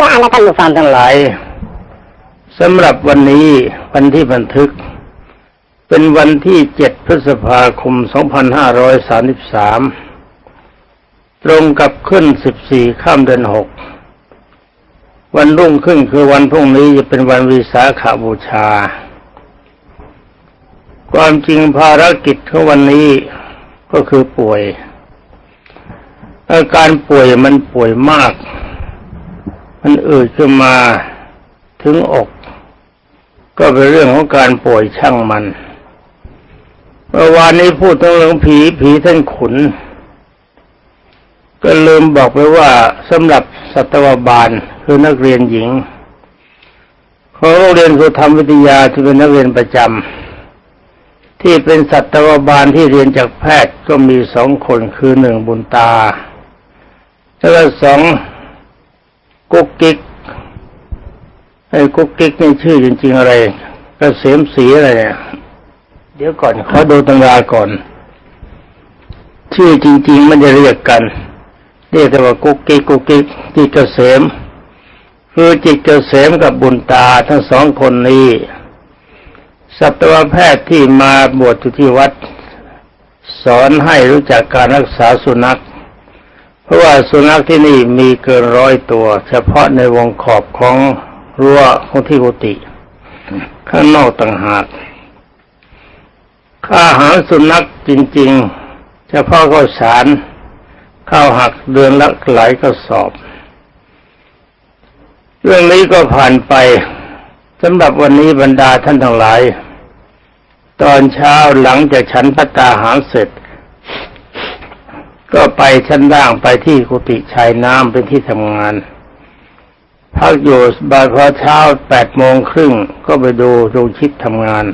ว่านะท่านผู้ฟังทั้งหลายสำหรับวันนี้วันที่บันทึก เป็นวันที่เจ็ดพฤษภาคม 2533 ตรงกับขึ้น 14 ข้ามเดือน 6 วันรุ่งขึ้นคือวันพรุ่งนี้จะเป็นวันวิสาขาบูชา ความจริงภารกิจของวันนี้ก็คือป่วย อาการป่วยมันป่วยมาก มันอืดขึ้นมาถึงอก ก็เป็นเรื่องของการป่วยช่างมันเมื่อวานนี้พูดถึงเรื่องผีผีท่านขุน ก็ลืมบอกไปว่าสำหรับสัตวบาลคือนักเรียนหญิงของโรงเรียนครูธรรมวิทยาที่เป็นนักเรียนประจำที่เป็นสัตวบาลที่เรียนจากแพทย์ก็มีสองคนคือหนึ่งบุญตา แล้วสอง กุ๊กกิ๊กไอ้กุ๊กกิ๊กนี่ชื่อจริง ๆ อะไรกระเกษมศรีอะไรเนี่ย เดี๋ยวก่อนขอดูตำราก่อน ชื่อจริง ๆ มันจะเรียกกันเรียกแต่ว่ากุ๊กกิ๊กกุ๊กกิ๊กจิตเกษมคือจิตเกษมกับบุญตาทั้งสองคนนี้สัตวแพทย์ที่มาบวชที่วัด สอนให้รู้จักการรักษาสุนัข ราะว่าสุนัขที่นี่มีเกินร้อยตัว เฉพาะในวงขอบของรั้วของที่กุฏิข้างนอกต่างหากค่าอาหารสุนัขจริง ๆ เฉพาะข้าวสารข้าวหักเดือนละหลายกระสอบ เรื่องนี้ก็ผ่านไปสำหรับวันนี้บรรดาท่านทั้งหลาย ตอนเช้าหลังจากฉันพัตตาหารเสร็จ ก็ไปชั้นล่างไปที่กุฏิชายน้ำเป็นที่ทำงาน พักอยู่บ่ายพอเช้าแปดโมงครึ่งก็ไปดูดวงชิดทำงาน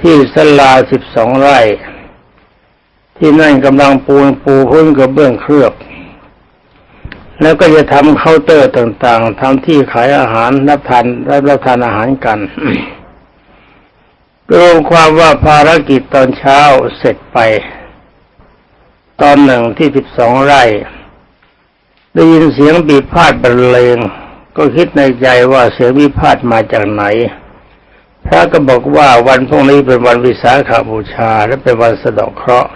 ที่สลาสิบสองไร่ ที่นั่นกำลังปูนปูพื้นกระเบื้องเคลือบ แล้วก็จะทำเคาน์เตอร์ต่างๆทำที่ขายอาหารรับทานรับรับทานอาหารกันรวมความว่าภารกิจตอนเช้าเสร็จไป ตอนหนึ่งที่สิบสองไร่ได้ยินเสียงบีพาดบรรเลงก็คิดในใจว่าเสียงวิพาทมาจากไหน พระก็บอกว่าวันพรุ่งนี้เป็นวันวิสาขาบูชาและเป็นวันสะดาะเคราะห์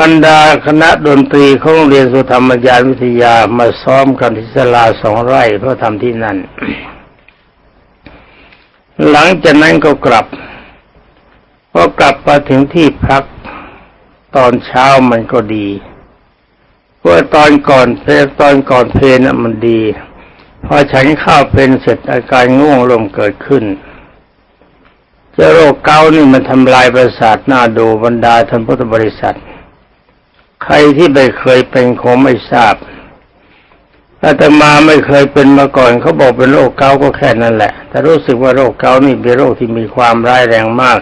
บรรดาคณะดนตรีของโรงเรียนสุธรรมยานวิทยามาซ้อมกันที่ศาลาสองไร่เพื่อทำที่นั่น หลังจากนั้นก็กลับพอกลับมาถึงที่พัก ตอนเช้ามันก็ดีเพราะตอนก่อนเพลตอนก่อนเพลน่ะมันดี พอฉันข้าวเพลนเสร็จอาการง่วงลมเกิดขึ้นจ้าโรคเกานี่มันทำลายประสาทหน้าดูบรรดาท่านพุทธบริษัท ใครที่ไม่เคยเป็นคงไม่ทราบอาตมาไม่เคยเป็นมาก่อนเขาบอกเป็นโรคเกาก็แค่นั้นแหละ แต่รู้สึกว่าโรคเกานี่เป็นโรคที่มีความร้ายแรงมาก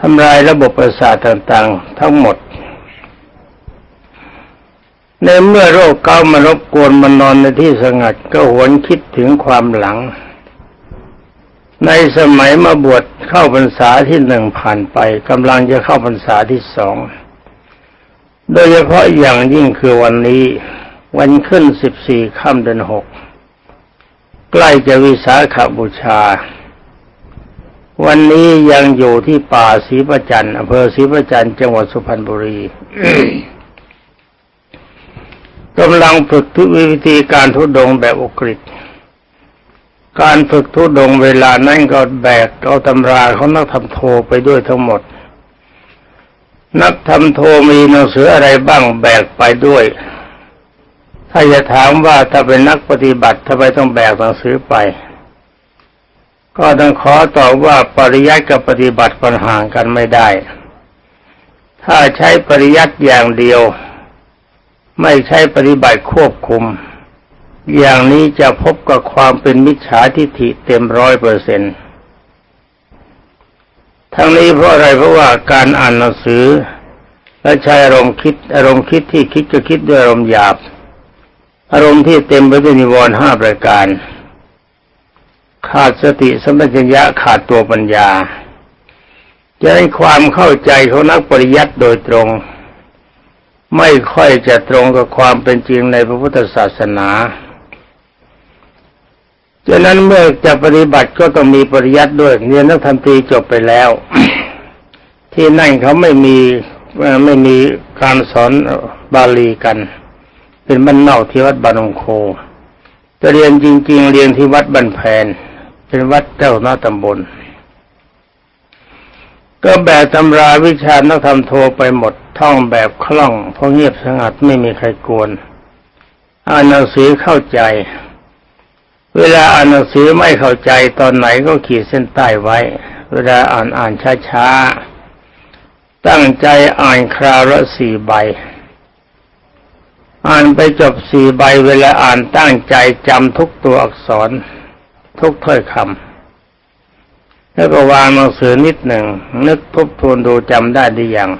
ทำลายระบบประสาทต่างๆ ทั้งหมด ในเมื่อโรคเกามารบกวนมันนอนในที่สงัดก็หวนคิดถึงความหลัง ในสมัยมาบวชเข้าพรรษาที่หนึ่งผ่านไปกำลังจะเข้าพรรษาที่สอง โดยเฉพาะอย่างยิ่งคือวันนี้ วันขึ้นสิบสี่ค่ำเดือนหก ใกล้จะวิสาขบูชา วันนี้ยังอยู่ที่ป่าศรีประจันอำเภอศรีประจันจังหวัดสุพรรณบุรีกำลังฝึกทุกวิธีการทุดงแบบอุกฤษการฝึกทุดงเวลานั้นก็แบกเอาตำราเขานักทำโทไปด้วยทั้งหมด นักทำโทมีหนังสืออะไรบ้างแบกไปด้วย ถ้าจะถามว่าถ้าเป็นนักปฏิบัติทำไมต้องแบกหนังสือไป ก็ต้องขอตอบว่าปริยัติกับปฏิบัติปัญหางกันไม่ได้ ถ้าใช้ปริยัติอย่างเดียว ไม่ใช้ปฏิบัติควบคุม อย่างนี้จะพบกับความเป็นมิจฉาทิฏฐิเต็มร้อยเปอร์เซ็นต์ทั้งนี้เพราะอะไรเพราะว่าการอ่านหนังสือ และใช้อารมณ์คิดอารมณ์คิดที่คิดก็คิดด้วยอารมณ์หยาบ อารมณ์ที่เต็มไปด้วยนิวรณ์ห้าประการ ขาดสติสัมปชัญญะขาดตัวปัญญาจะให้ความเข้าใจของนักปริยัติโดยตรง ไม่ค่อยจะตรงกับความเป็นจริงในพระพุทธศาสนาฉะนั้นเมื่อจะปฏิบัติก็ต้องมีปริยัติด้วยเรียนนักธรรมตรีจบไปแล้ว ที่นั่นเขาไม่มีไม่มีการสอนบาลีกัน เป็นบ้านนอกที่วัดบานงโคจะเรียนจริง ๆ เรียนที่วัดบันแพน เป็นวัดเจ้าหน้าตำบล ก็แบบตำราวิชานักธรรมโทรไปหมดท่องแบบคล่องเพราะเงียบสงัดไม่มีใครกวนอ่านหนังสือเข้าใจ เวลาอ่านหนังสือไม่เข้าใจตอนไหนก็ขีดเส้นใต้ไว้ เวลาอ่านอ่านช้าๆ ตั้งใจอ่านคราวละสี่ใบ อ่านไปจบสี่ใบเวลาอ่านตั้งใจจำทุกตัวอักษร ทุกถ้อยคำแล้วก็วางหนังสือนิดหนึ่ง นึกทบทวนดูจำได้หรือยัง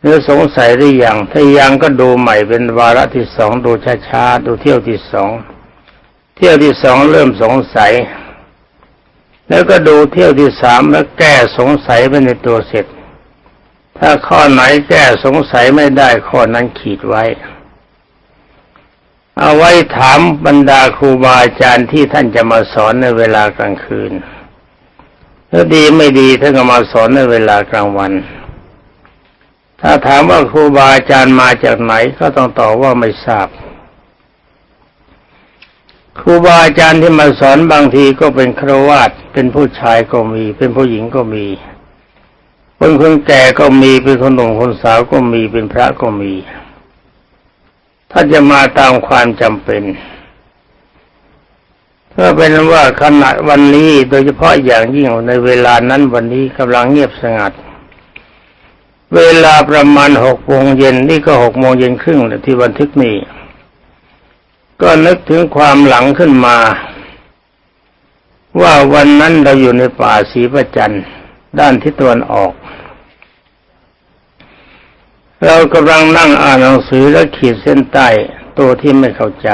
หรือสงสัยหรือยังถ้ายังก็ดูใหม่เป็นวาระที่สองดูช้าๆดูเที่ยวที่สองเที่ยวที่สองเริ่มสงสัย แล้วก็ดูเที่ยวที่สามแล้วแก้สงสัยไปในตัวเสร็จ ถ้าข้อไหนแก้สงสัยไม่ได้ข้อนั้นขีดไว้ เอาไว้ถามบรรดาครูบาอาจารย์ที่ท่านจะมาสอนในเวลากลางคืนถ้าดีไม่ดีท่านก็มาสอนในเวลากลางวัน ถ้าถามว่าครูบาอาจารย์มาจากไหนก็ต้องตอบว่าไม่ทราบครูบาอาจารย์ที่มาสอนบางทีก็เป็นครวาสเป็นผู้ชายก็มี เป็นผู้หญิงก็มีเป็นคนแก่ก็มีเป็นคนหนุ่มคนสาวก็มีเป็นพระก็มี ถ้าจะมาตามความจำเป็นก็เป็นว่าขณะวันนี้โดยเฉพาะอย่างยิ่งในเวลานั้นวันนี้กำลังเงียบสงัด เวลาประมาณหกโมงเย็นนี่ก็หกโมงเย็นครึ่งแหละที่บันทึกนี้ ก็นึกถึงความหลังขึ้นมา ว่าวันนั้นเราอยู่ในป่าศรีประจันด้านทิศตะวันออก เรากำลังนั่งอ่านหนังสือและขีดเส้นใต้ตัวที่ไม่เข้าใจ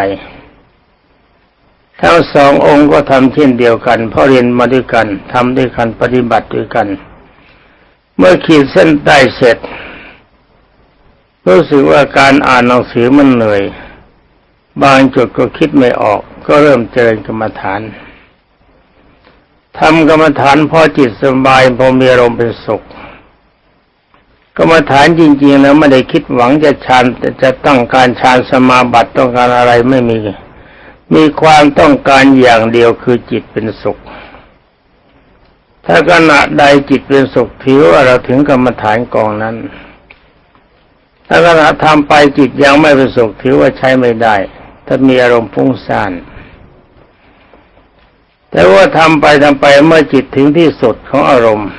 ทั้งสององค์ก็ทำเช่นเดียวกันเพราะเรียนมาด้วยกันทำด้วยกันปฏิบัติด้วยกัน เมื่อขีดเส้นใต้เสร็จ รู้สึกว่าการอ่านหนังสือมันเหนื่อย บางจุดก็คิดไม่ออก ก็เริ่มเจริญกรรมฐานทำกรรมฐานพอจิตสบายพอมีอารมณ์เป็นสุข กรรมฐานจริง ๆ แล้วไม่ได้คิดหวังจะฌานจะต้องการฌานสมาบัติต้องการอะไรไม่มี มีความต้องการอย่างเดียวคือจิตเป็นสุข ถ้าขณะใดจิตเป็นสุขถือว่าเราถึงกรรมฐานกองนั้น ถ้าขณะทำไปจิตยังไม่เป็นสุขถือว่าใช้ไม่ได้ ถ้ามีอารมณ์ฟุ้งซ่านแต่ว่าทำไปทำไปเมื่อจิตถึงที่สุดของอารมณ์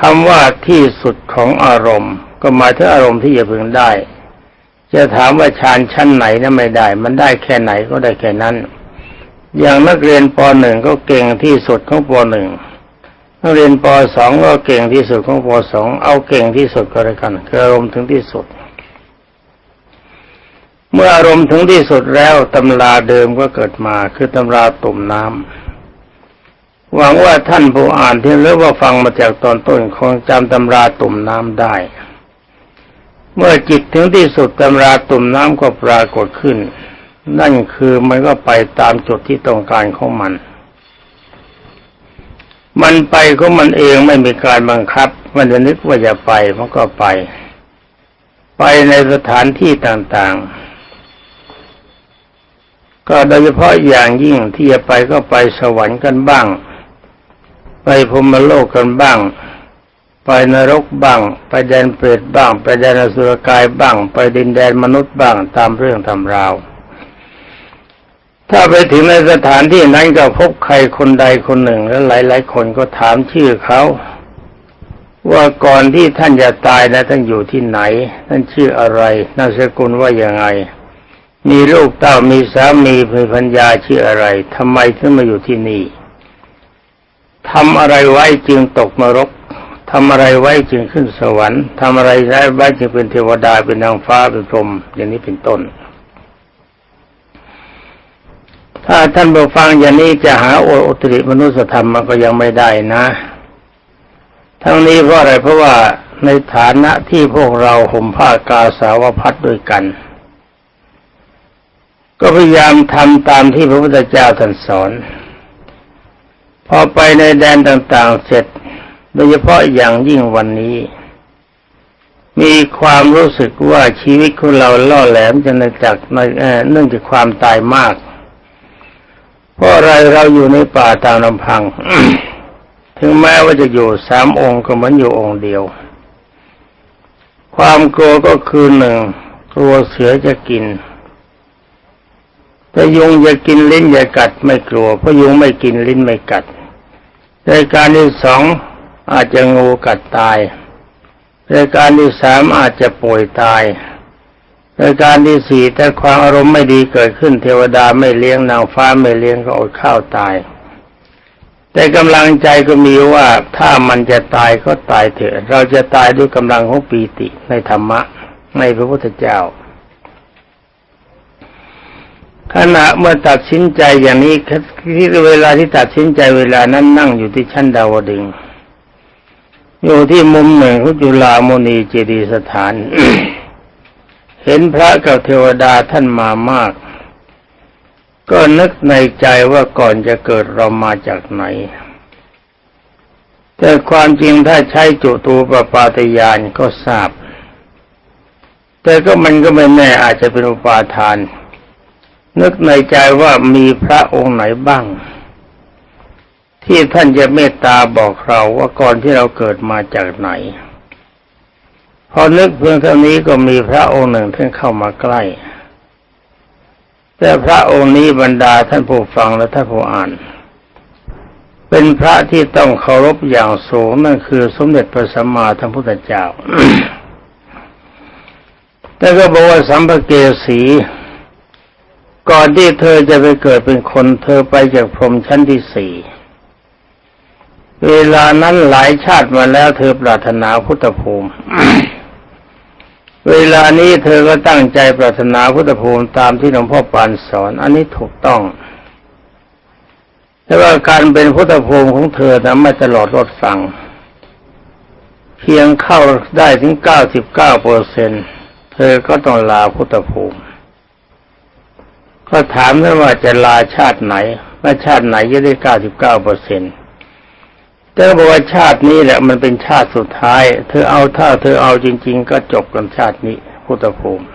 คำว่าที่สุดของอารมณ์ ก็หมายถึงอารมณ์ที่จะพึงได้ จะถามว่าฌานชั้นไหนนั้นไม่ได้ มันได้แค่ไหนก็ได้แค่นั้น อย่างนักเรียนปหนึ่งก็เก่งที่สุดของปหนึ่งนักเรียนปสองก็เก่งที่สุดของปสองเอาเก่งที่สุดก็แล้วกันคืออารมณ์ถึงที่สุด เมื่ออารมณ์ถึงที่สุดแล้วตำราเดิมก็เกิดมาคือตำราตุ่มน้ำ หวังว่าท่านผู้อ่านที่หรือว่าฟังมาจากตอนต้นคงจำตำราตุ่มน้ำได้ เมื่อจิตถึงที่สุดตำราตุ่มน้ำก็ปรากฏขึ้น นั่นคือมันก็ไปตามจุดที่ต้องการของมัน มันไปของมันเองไม่มีการบังคับ มันจะนึกว่าจะไปมันก็ไป ไปในสถานที่ต่างๆก็โดยเฉพาะอย่างยิ่งที่จะไปก็ไปสวรรค์กันบ้าง ไปพรมโลกกันบ้าง ไปนรกบ้าง ไปแดนเปรตบ้าง ไปแดนอสุรกายบ้าง ไปดินแดนมนุษย์บ้างตามเรื่องตำราว ถ้าไปถึงในสถานที่นั้นก็พบใครคนใดคนหนึ่ง แล้วหลายๆคนก็ถามชื่อเขาว่าก่อนที่ท่านจะตายนะท่านอยู่ที่ไหน ท่านชื่ออะไรนามสกุลว่าอยังไง มีลูกเต้ามีสามีมีพัญญาชื่ออะไรทำไมถึงมาอยู่ที่นี่ ทำอะไรไว้จึงตกนรกทำอะไรไว้จึงขึ้นสวรรค์ทำอะไรไว้จึงเป็นเทวดาเป็นนางฟ้าเป็นพรหมอย่างนี้เป็นต้น ถ้าท่านผู้ฟังอย่างนี้จะหาโอตริมนุสธรรมมันก็ยังไม่ได้นะ ทั้งนี้เพราะอะไรเพราะว่าในฐานะที่พวกเราห่มผ้ากาสาวพัดด้วยกัน ก็พยายามทำตามที่พระพุทธเจ้าท่านสอน พอไปในแดนต่างๆเสร็จ โดยเฉพาะอย่างยิ่งวันนี้ มีความรู้สึกว่าชีวิตของเราล่อแหลมจะในจากในเอ่อเนื่องจากความตายมาก เพราะอะไรเราอยู่ในป่าตามลำพัง ถึงแม้ว่าจะอยู่สามองค์ก็เหมือนอยู่องค์เดียว ความกลัวก็คือหนึ่งกลัวเสือจะกินแต่ยุงจะกินลิ้นอย่ากัดไม่กลัวเพราะยุงไม่กินลิ้นไม่กัด รายการที่สองอาจจะงูกัดตายรายการที่สามอาจจะป่วยตายรายการที่สี่ถ้าความอารมณ์ไม่ดีเกิดขึ้นเทวดาไม่เลี้ยงนางฟ้าไม่เลี้ยงก็อดข้าวตาย แต่กำลังใจก็มีว่าถ้ามันจะตายก็ตายเถอะ เราจะตายด้วยกำลังของปีติในธรรมะในพระพุทธเจ้า ขณะเมื่อตัดสินใจอย่างนี้ที่เวลาที่ตัดสินใจเวลานั้นนั่งอยู่ที่ชั้นดาวดึง อยู่ที่มุมหนึ่งของจุฬามณีเจดีสถาน เห็นพระกับเทวดาท่านมามาก ก็นึกในใจว่าก่อนจะเกิดเรามาจากไหน แต่ความจริงถ้าใช้จุตูปปาตยานก็ทราบ แต่ก็มันก็ไม่แน่อาจจะเป็นอุปาทาน นึกในใจว่ามีพระองค์ไหนบ้าง ที่ท่านจะเมตตาบอกเราว่าก่อนที่เราเกิดมาจากไหน พอนึกเพียงเท่านี้ก็มีพระองค์หนึ่งท่านเข้ามาใกล้แต่พระองค์นี้บรรดาท่านผู้ฟังและท่านผู้อ่าน เป็นพระที่ต้องเคารพอย่างสูงนั่นคือสมเด็จพระสัมมาสัมพุทธเจ้าแต่ก็บอกว่าสัมภเกสี ก่อนที่เธอจะไปเกิดเป็นคนเธอไปจากพรหมชั้นที่สี่เวลานั้นหลายชาติมาแล้วเธอปรารถนาพุทธภูมิ เวลานี้เธอก็ตั้งใจปรารถนาพุทธภูมิตามที่หลวงพ่อปานสอน อันนี้ถูกต้อง แต่ว่าการเป็นพุทธภูมิของเธอนะไม่ตลอดรอดฟัง เพียงเข้าได้ถึงเก้าสิบเก้าเปอร์เซ็นเธอก็ต้องลาพุทธภูมิ ก็ถามท่านว่าจะลาชาติไหนและชาติไหนจะได้เก้าสิบเก้าเปอร์เซ็นต์แต่บอกว่าชาตินี้แหละมันเป็นชาติสุดท้าย เธอเอาถ้าเธอเอาจริง ๆ ก็จบกันชาตินี้ พุทธภูมิ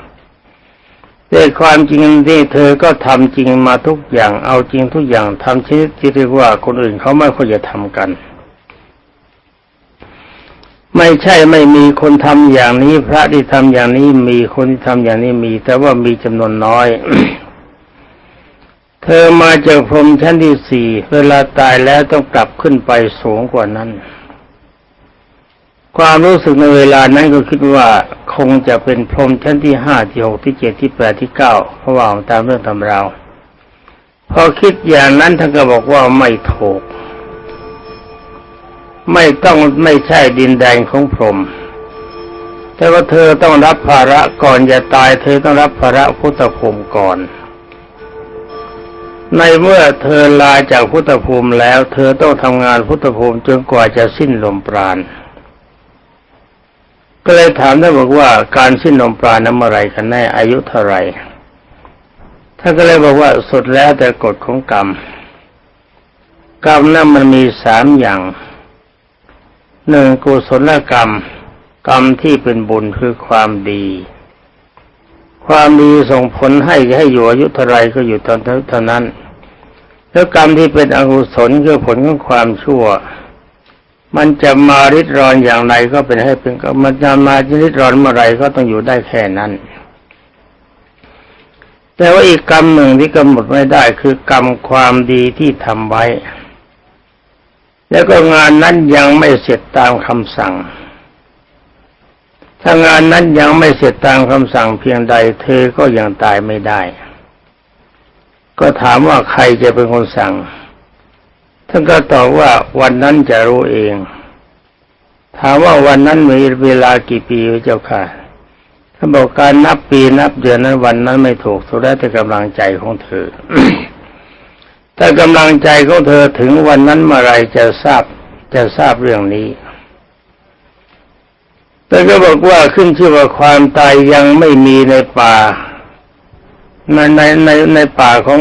แต่ความจริงที่เธอก็ทำจริงมาทุกอย่าง เอาจริงทุกอย่างทำชนิดที่เรียกว่าคนอื่นเขาไม่ค่อยจะทำกัน ไม่ใช่ไม่มีคนทำอย่างนี้ พระที่ทำอย่างนี้มีคนที่ทำอย่างนี้มี แต่ว่ามีจำนวนน้อย เธอมาจากพรหมชั้นที่สี่เวลาตายแล้วต้องกลับขึ้นไปสูงกว่านั้น ความรู้สึกในเวลานั้นก็คิดว่าคงจะเป็นพรหมชั้นที่ห้าที่หกที่เจ็ดที่แปดที่เก้าเพราะว่าตามเรื่องตำราพอคิดอย่างนั้นท่านก็บอกว่าไม่ถูก ไม่ต้องไม่ใช่ดินแดนของพรหมแต่ว่าเธอต้องรับภาระก่อนจะตาย เธอต้องรับภาระพุทธภูมิก่อน ในเมื่อเธอลาจากพุทธภูมิแล้ว เธอต้องทำงานพุทธภูมิจนกว่าจะสิ้นลมปราณก็เลยถามท่านบอกว่าการสิ้นลมปราณนั้นเมื่อไรกันแน่อายุเท่าไรท่านก็เลยบอกว่าสุดแล้วแต่กฎของกรรม กรรมนั้นมันมีสามอย่างหนึ่งกุศลกรรม กรรมที่เป็นบุญคือความดี ความดีส่งผลให้ให้อยู่อายุเท่าไรก็อยู่ตอนเท่านั้น แล้วกรรมที่เป็นอกุศลคือผลของความชั่ว มันจะมาริดรอนอย่างไรก็เป็นให้เป็นมันจะมาริดรอนเมื่อไรก็ต้องอยู่ได้แค่นั้น แต่ว่าอีกกรรมหนึ่งที่กำหนดไม่ได้คือกรรมความดีที่ทำไว้ แล้วก็งานนั้นยังไม่เสร็จตามคำสั่งถ้างานนั้นยังไม่เสร็จตามคำสั่งเพียงใด เธอก็ยังตายไม่ได้ ก็ถามว่าใครจะเป็นคนสั่ง ท่านก็ตอบว่าวันนั้นจะรู้เอง ถามว่าวันนั้นมีเวลากี่ปีเจ้าค่ะท่านบอกการนับปีนับเดือนนั้นวันนั้นไม่ถูกสุดแล้วแต่กำลังใจของเธอถ้ากำลังใจของเธอถึงวันนั้นเมื่อไรจะทราบจะทราบเรื่องนี้แต่ก็บอกว่าขึ้นชื่อว่าความตายยังไม่มีในป่า ในในในในป่าของ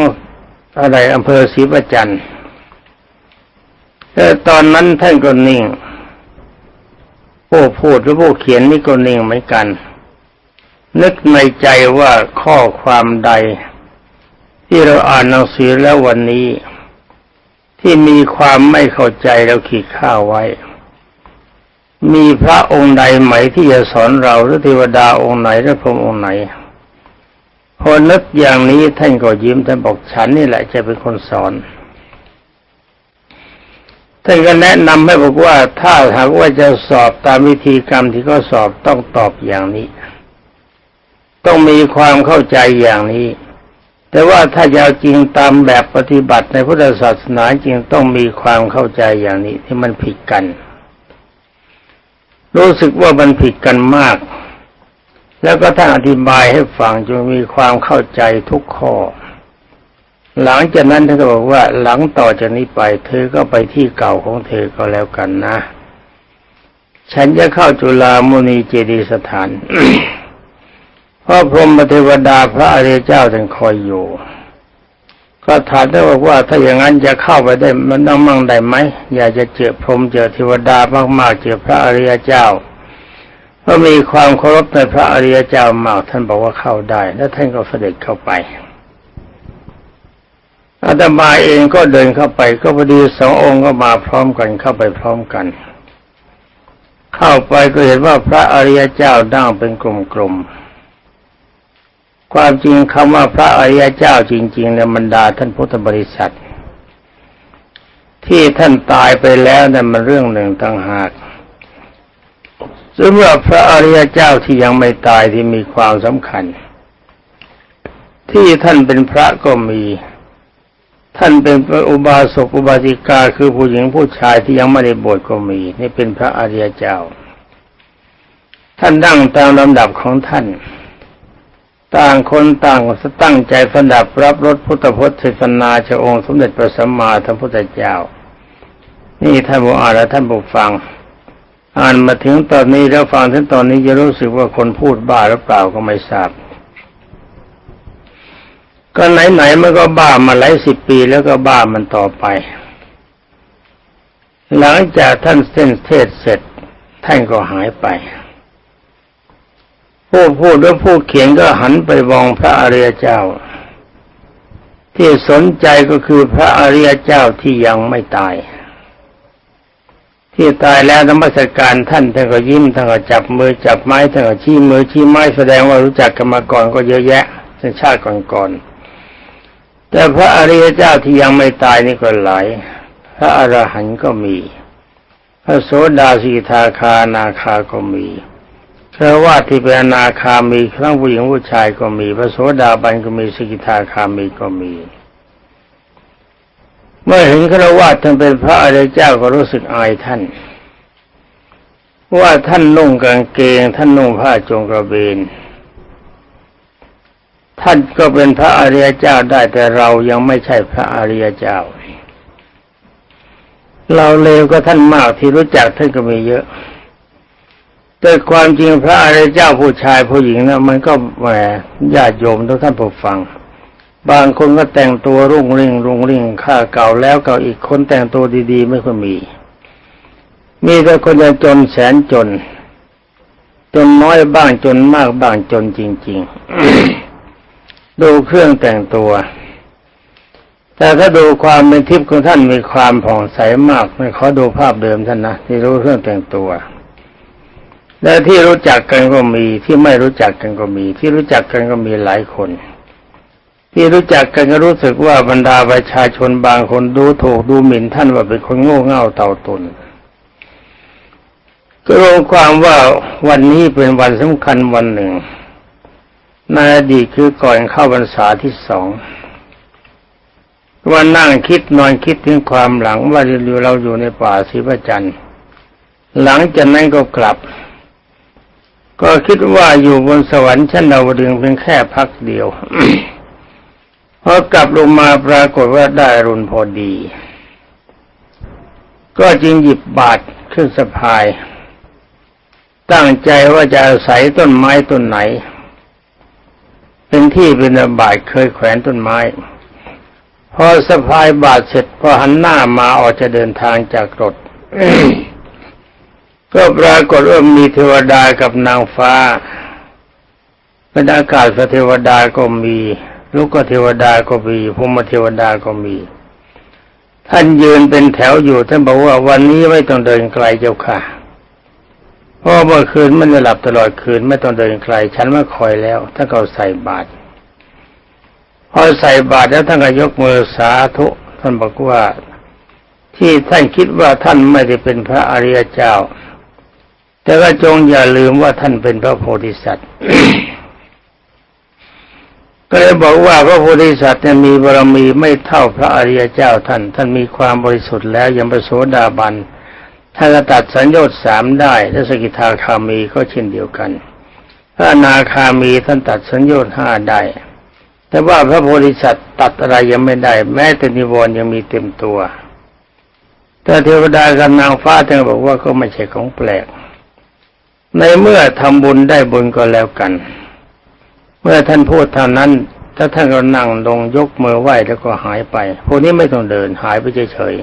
อะไรอำเภอศรีประจันต์แต่ตอนนั้นท่านก็นิ่งผู้พูดหรือผู้เขียนนี่ก็นิ่งเหมือนกัน นึกในใจว่าข้อความใด ที่เราอ่านหนังสือแล้ววันนี้ ที่มีความไม่เข้าใจเราขีดข้าวไว้ มีพระองค์ใดไหมที่จะสอนเราหรือเทวดาองค์ไหนหรือพรหมองค์ไหน พอนึกอย่างนี้ท่านก็ยิ้มท่านบอกฉันนี่แหละจะเป็นคนสอนท่านก็แนะนำให้บอกว่าถ้าหากว่าจะสอบตามวิธีกรรมที่เขาสอบต้องตอบอย่างนี้ ต้องมีความเข้าใจอย่างนี้ แต่ว่าถ้าจะเอาจริงตามแบบปฏิบัติในพุทธศาสนาจริงต้องมีความเข้าใจอย่างนี้ที่มันผิดกัน รู้สึกว่ามันผิดกันมาก แล้วก็ท่านอธิบายให้ฟังจนมีความเข้าใจทุกข้อ หลังจากนั้นท่านก็บอกว่าหลังต่อจากนี้ไป เธอก็ไปที่เก่าของเธอก็แล้วกันนะ ฉันจะเข้าจุฬามุนีเจดีสถานเพราะพรหมเทวดาพระอริยเจ้าท่านคอยอยู่ ก็ถามได้บอกว่า ถ้าอย่างนั้นจะเข้าไปได้มันต้องมั่งได้ไหมอยากจะเจอพรหมเจอเทวดามากๆเจอพระอริยเจ้า เพรามีความเคารพในพระอริยเจ้ามาก ท่านบอกว่าเข้าได้ แล้วท่านก็เสด็จเข้าไปอาตมาเองก็เดินเข้าไป ก็พอดีสององค์ก็มาพร้อมกันเข้าไปพร้อมกัน เข้าไปก็เห็นว่าพระอริยเจ้านั่งเป็นกลุ่มๆความจริงคำว่าพระอริยเจ้าจริงๆในบรรดาท่านพุทธบริษัท ที่ท่านตายไปแล้วนั่นมันเรื่องหนึ่งต่างหาก สำหรับพระอริยเจ้าที่ยังไม่ตายที่มีความสำคัญ ที่ท่านเป็นพระก็มี ท่านเป็นอุบาสกอุบาสิกาคือผู้หญิงผู้ชายที่ยังไม่ได้บวชก็มี นี่เป็นพระอริยเจ้า ท่านนั่งตามลำดับของท่าน ต่างคนต่างตั้งใจสดับรับรสพุทธพจน์เทศนาชะองค์สมเด็จพระสัมมาสัมพุทธเจ้า นี่ท่านผู้อ่าและท่านผู้ฟัง อ่านมาถึงตอนนี้แล้วฟังถึงตอนนี้จะรู้สึกว่าคนพูดบ้าหรือเปล่าก็ไม่ทราบ ก็ไหนๆมันก็บ้ามาหลายสิบปีแล้วก็บ้ามันต่อไป หลังจากท่านเส้นเทศเสร็จท่านก็หายไป ผู้พูดและผู้เขียนก็หันไปมองพระอริยเจ้า ที่สนใจก็คือพระอริยเจ้าที่ยังไม่ตาย ที่ตายแล้วนมัสการท่านท่านก็ยิ้มท่านก็จับมือจับไม้ท่านก็ชี้มือชี้ไม้แสดงว่ารู้จักกันมาก่อนก็เยอะแยะในชาติก่อนๆแต่พระอริยเจ้าที่ยังไม่ตายนี่ก็หลายพระอรหันต์ก็มี พระโสดาสีทาคานาคาก็มีเพราะว่าที่เป็นนาคามีทั้งผู้หญิงผู้ชายก็มี พระโสดาบันก็มีสกิทาคามีก็มี เมื่อเห็นฆราวาสท่านเป็นพระอริยเจ้าก็รู้สึกอายท่าน ว่าท่านนุ่งกางเกง ท่านนุ่งผ้าจงกระเบนท่านก็เป็นพระอริยเจ้าได้แต่เรายังไม่ใช่พระอริยเจ้า เราเลวก็ท่านมากที่รู้จักท่านก็มีเยอะ แต่ความจริงพระอริยเจ้าผู้ชายผู้หญิงนะมันก็แหมญาติโยมทุกท่านผู้ฟัง บางคนก็แต่งตัวรุ่งริ่งรุ่งริ่งค่าเก่าแล้วเก่าอีกคนแต่งตัวดี ๆ ไม่ค่อยมี มีแต่คนจะจนแสนจน จนน้อยบ้างจนมากบ้างจนจริง ๆ ดูเครื่องแต่งตัว แต่ถ้าดูความเป็นทิพย์ของท่านมีความผ่องใสมากไม่ขอดูภาพเดิมท่านนะที่รู้เครื่องแต่งตัวและที่รู้จักกันก็มีที่ไม่รู้จักกันก็มี ที่รู้จักกันก็มีหลายคน ที่รู้จักกันก็รู้สึกว่าบรรดาประชาชนบางคนดูถูกดูหมิ่นท่านว่าเป็นคนโง่เง่าเต่าตุนก็รวมความว่าวันนี้เป็นวันสำคัญวันหนึ่งในอดีตคือก่อนเข้าพรรษาที่สองวันนั่งคิดนอนคิดถึงความหลังว่าเราอยู่ในป่าศรีประจันหลังจากนั้นก็กลับ ก็คิดว่าอยู่บนสวรรค์ชั้นดาวดึงเพียงแค่พักเดียว พอกลับลงมาปรากฏว่าได้รุนพอดี ก็จึงหยิบบาตรขึ้นสะพาย ตั้งใจว่าจะอาศัยต้นไม้ต้นไหน เป็นที่เป็นบาทเคยแขวนต้นไม้ พอสะพายบาทเสร็จพอหันหน้ามาออกจะเดินทางจากรถก็ปรากฏว่ามีเทวดากับนางฟ้าบรรดากาศเทวดาก็มี ลูกเทวดาก็มีพรหมเทวดาก็มี ท่านยืนเป็นแถวอยู่ ท่านบอกว่าวันนี้ไม่ต้องเดินไกลเจ้าค่ะเพราะเมื่อคืนม่ได้หลับตลอดคืนไม่ต้องเดินไกล ฉันมาคอยแล้วท่านก็ใส่บาตรพอใส่บาตรแล้วท่านก็ยกมือสาธุท่านบอกว่าที่ท่านคิดว่าท่านไม่ได้เป็นพระอริยเจ้า แต่ก็จงอย่าลืมว่าท่านเป็นพระโพธิสัตว์ ก็เลยบอกว่าพระโพธิสัตว์เนี่ยมีบารมีไม่เท่าพระอริยเจ้าท่าน ท่านมีความบริสุทธิ์แล้วยังประโสดาบันท่านตัดสัญญาสามได้และสกิทาคามีก็เช่นเดียวกัน พระนาคามีท่านตัดสัญญาห้าได้ แต่ว่าพระโพธิสัตว์ตัดอะไรยังไม่ได้ แม้แต่นิวรณ์ยังมีเต็มตัว แต่เทวดากับนางฟ้าท่านบอกว่าก็ไม่ใช่ของแปลก ในเมื่อทำบุญได้บุญก็แล้วกัน เมื่อท่านพูดเท่านั้น ถ้าท่านก็นั่งลงยกมือไหว้แล้วก็หายไป พวกนี้ไม่ต้องเดินหายไปเฉย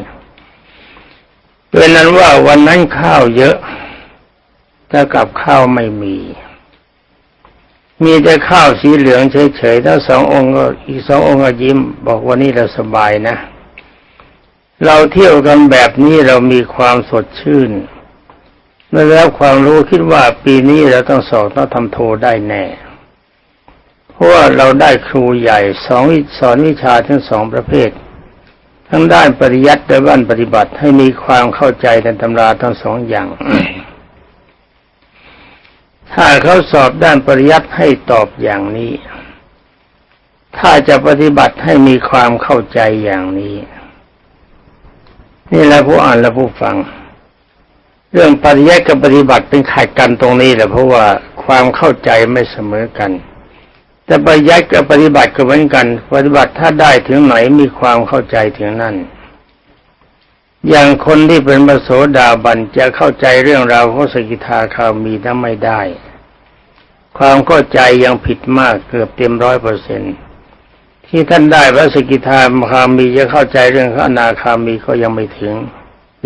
ๆเป็นนั้นว่าวันนั้นข้าวเยอะแต่กับข้าวไม่มี มีแต่ข้าวสีเหลืองเฉยๆทั้งสององค์ก็อีกสององค์ก็ยิ้ม บอกว่านี่เราสบายนะ เราเที่ยวกันแบบนี้เรามีความสดชื่นเมื่อแล้วความรู้คิดว่าปีนี้เราต้องสอบต้องทำโทได้แน่ ว่าเราได้ครูใหญ่สองสอนวิชาทั้งสองประเภท ทั้งด้านปริยัติและด้านปฏิบัติให้มีความเข้าใจในตำราทั้งสองอย่าง ถ้าเขาสอบด้านปริยัติให้ตอบอย่างนี้ ถ้าจะปฏิบัติให้มีความเข้าใจอย่างนี้ นี่แหละผู้อ่านและผู้ฟังเรื่องปริยัติกับปฏิบัติเป็นขัดกันตรงนี้แหละเพราะว่าความเข้าใจไม่เสมอกัน แต่ปริยัติกับปฏิบัติก็เหมือนกัน ปฏิบัติถ้าได้ถึงไหนมีความเข้าใจถึงนั่น อย่างคนที่เป็นมโสดาบันจะเข้าใจเรื่องราวของสกิทาคามีนั้นไม่ได้ ความเข้าใจยังผิดมากเกือบเต็มร้อยเปอร์เซ็นที่ท่านได้พระสกิทาคามีจะเข้าใจเรื่องพระอนาคามีก็ยังไม่ถึง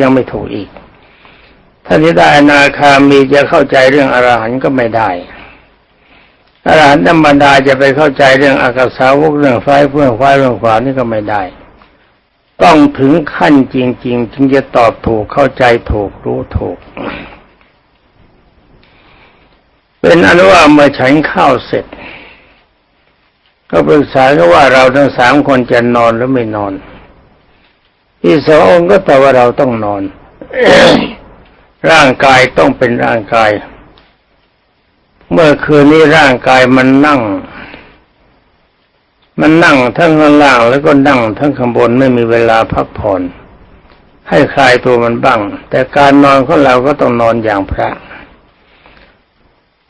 ยังไม่ถูกอีกท่านที่ได้อนาคามีจะเข้าใจเรื่องอรหันต์ก็ไม่ได้ อรหันต์ธรรมดาจะไปเข้าใจเรื่องอากาสาวกเรื่องไฟเพื่องไฟเรื่องขวานี่ก็ไม่ได้ ต้องถึงขั้นจริงๆจึงจะตอบถูกเข้าใจถูกรู้ถูก เป็นอนุว่าเมื่อฉันข้าวเสร็จ ก็ปรึกษากันว่าเราทั้งสามคนจะนอนหรือไม่นอนที่สององค์ก็ตอบว่าเราต้องนอนร่างกายต้องเป็นร่างกาย เมื่อคืนนี้ร่างกายมันนั่ง มันนั่งทั้งข้างล่างแล้วก็นั่งทั้งข้างบนไม่มีเวลาพักผ่อนให้คลายตัวมันบ้าง แต่การนอนของเราก็ต้องนอนอย่างพระ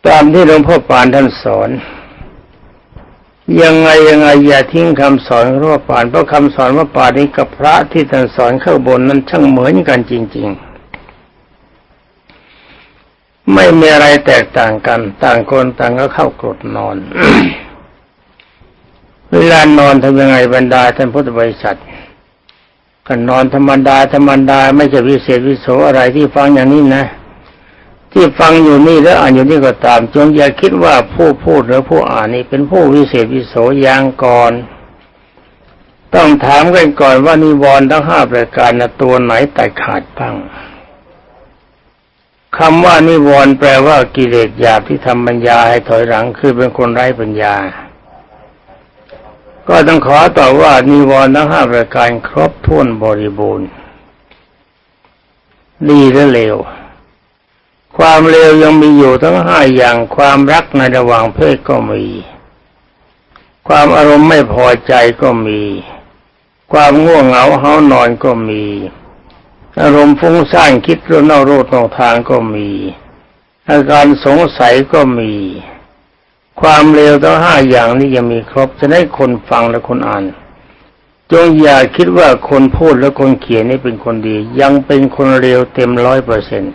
ตามที่หลวงพ่อปานท่านสอน ยังไงยังไงอย่าทิ้งคำสอนของหลวงพ่อปานเพราะคำสอนว่าปานนี้กับพระที่ท่านสอนข้างบนนั้นช่างเหมือนกันจริง ๆ ไม่มีอะไรแตกต่างกัน ต่างคนต่างก็เข้ากรดนอน เวลานอนทำยังไงบรรดาท่านพุทธบริษัทก็นอนธรรมดาธรรมดาไม่ใช่วิเศษวิโสอะไรที่ฟังอย่างนี้นะ ที่ฟังอยู่นี่แล้วอ่านอยู่นี่ก็ตาม จงอย่าคิดว่าผู้พูดหรือผู้อ่านนี่เป็นผู้วิเศษวิโสอย่างก่อนต้องถามกันก่อนว่านิวรณ์ทั้งห้าประการนะตัวไหนแตกขาดบ้าง คำว่านิวรณ์แปลว่ากิเลสหยาบที่ทำปัญญาให้ถอยหลังคือเป็นคนไร้ปัญญา ก็ต้องขอตอบว่านิวรณ์ทั้งห้าประการครบถ้วนบริบูรณ์ดีและเลว ความเลวยังมีอยู่ทั้งห้าอย่างความรักในระหว่างเพศก็มี ความอารมณ์ไม่พอใจก็มี ความง่วงเหงาเฮานอนก็มี อารมณ์ฟุ้งซ่านคิดเรื่องนอกรูนอกทางก็มี อาการสงสัยก็มี ความเลวทั้งห้าอย่างนี้ยังมีครบจะได้คนฟังและคนอ่าน จงอย่าคิดว่าคนพูดและคนเขียนนี่เป็นคนดี ยังเป็นคนเลวเต็มร้อยเปอร์เซ็นต์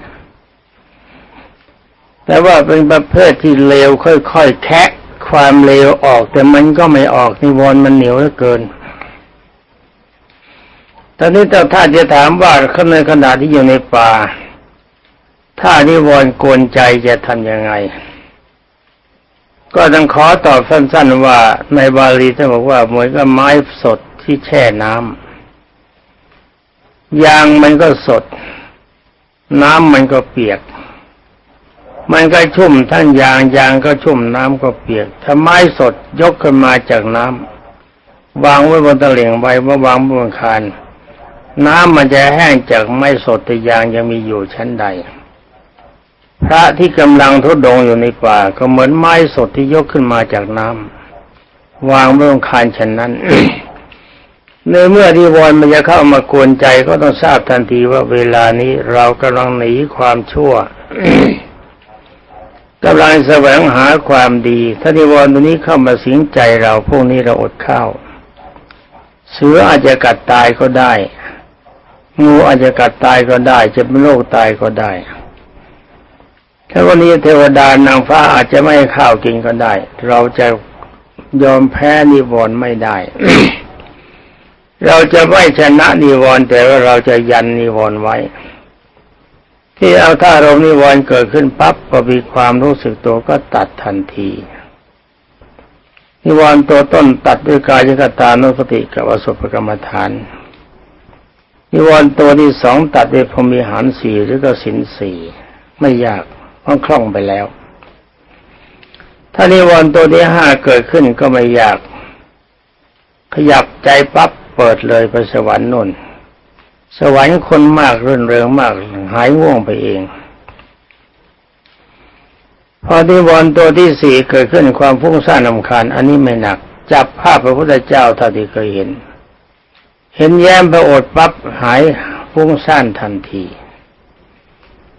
แต่ว่าเป็นประเภทที่เลวค่อยๆแคะความเลวออกแต่มันก็ไม่ออกนิวรณ์มันเหนียวเหลือเกิน ตอนนี้แต่ถ้าจะถามว่าในขณะที่อยู่ในป่า ถ้านิวรณ์กวนใจจะทำยังไง ก็ต้องขอตอบสั้น ๆ ว่าในบาลีท่านบอกว่าเหมือนกับไม้สดที่แช่น้ำยางมันก็สด น้ำมันก็เปียก มันก็ชุ่มทั้งยางยางก็ชุ่มน้ำก็เปียก ถ้าไม้สดยกขึ้นมาจากน้ำวางไว้บนตะเหลียงใบว่าวางบนคาน น้ำมันจะแห้งจากไม้สดแต่ยางยังมีอยู่ชั้นใด พระที่กำลังทุดงอยู่ในป่าก็เหมือนไม้สดที่ยกขึ้นมาจากน้ำวางบนคานฉันนั้นในเมื่อที่วอนมันจะเข้ามากวนใจก็ต้องทราบทันทีว่าเวลานี้เรากำลังหนีความชั่วกำลังแสวงหาความดี ถ้านิวรณ์ตัวนี้เข้ามาสิงใจเราพวกนี้เราอดข้าว เสืออาจจะกัดตายก็ได้ งูอาจจะกัดตายก็ได้จะเป็นโรคตายก็ได้ถ้าวันนี้เทวดานางฟ้าอาจจะไม่ข้าวกินก็ได้ เราจะยอมแพ้นิวรณ์ไม่ได้ เราจะไม่ชนะนิวรณ์แต่ว่าเราจะยันนิวรณ์ไว้ ที่เอาถ้าอารมนิวรณ์เกิดขึ้นปั๊บก็มีความรู้สึกตัวก็ตัดทันทีนิวรณ์ตัวต้นตัดด้วยกายกตานุสติกับอสุภกรรมฐาน นิวรณ์ตัวที่สองตัดด้วยพรหมิหารสี่หรือก็สินสี่ไม่ยากเพราะคล่องไปแล้ว ถ้านิวรณ์ตัวที่ห้าเกิดขึ้นก็ไม่ยาก ขยับใจปั๊บเปิดเลยไปสวรรค์นนสวรรค์คนมากรื่นเริงมาก หายง่วงไปเอง พอนิวรณ์ตัวที่สี่เกิดขึ้นความฟุ้งซ่านลำคาญ อันนี้ไม่หนัก จับภาพพระพุทธเจ้าเท่าที่เคยเห็น เห็นแย้มพระโอษฐ์ปั๊บหายฟุ้งซ่านทันที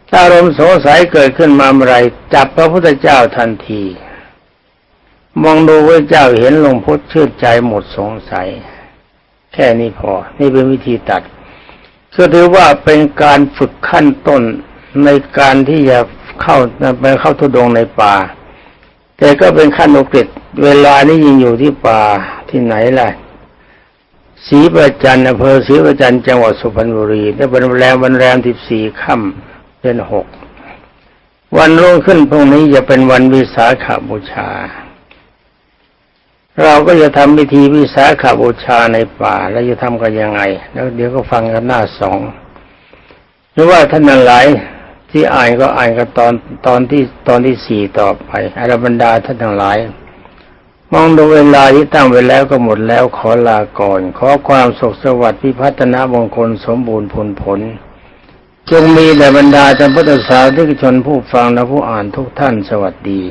ถ้าอารมณ์สงสัยเกิดขึ้นมาเมื่อไรจับพระพุทธเจ้าทันที มองดูพระเจ้าเห็นลงพุทธชื่นใจหมดสงสัย แค่นี้พอ นี่เป็นวิธีตัดก็ถือว่าเป็นการฝึกขั้นต้นในการที่จะเข้าไปเข้าทุดงในป่า แต่ก็เป็นขั้นอุกฤษเวลานี้ยิงอยู่ที่ป่าที่ไหนล่ะ ศรีประจันอำเภอศรีประจันจังหวัดสุพรรณบุรีได้เป็นแรมวันแรมสิบสี่ค่ำเดือนหกวันรุ่งขึ้นพรุ่งนี้จะเป็นวันวิสาขบูชา เราก็จะทำพิธีวิสาขบูชาในป่า แล้วจะทำกันยังไง แล้วเดี๋ยวก็ฟังกันหน้าสองหรือว่าท่านนั้นหลายที่อ่านก็อ่านกันตอนตอนที่ตอนที่สี่ต่อไปอรบรรดาท่านทั้งหลาย มองดูเวลาที่ตั้งไว้แล้วก็หมดแล้วขอลาก่อน ขอความสุขสวัสดิ์พิพัฒนามงคลสมบูรณ์ผลผล จงมีแด่บรรดาท่านพุทธศาสนิกชนผู้ฟังและผู้อ่านทุกท่านสวัสดี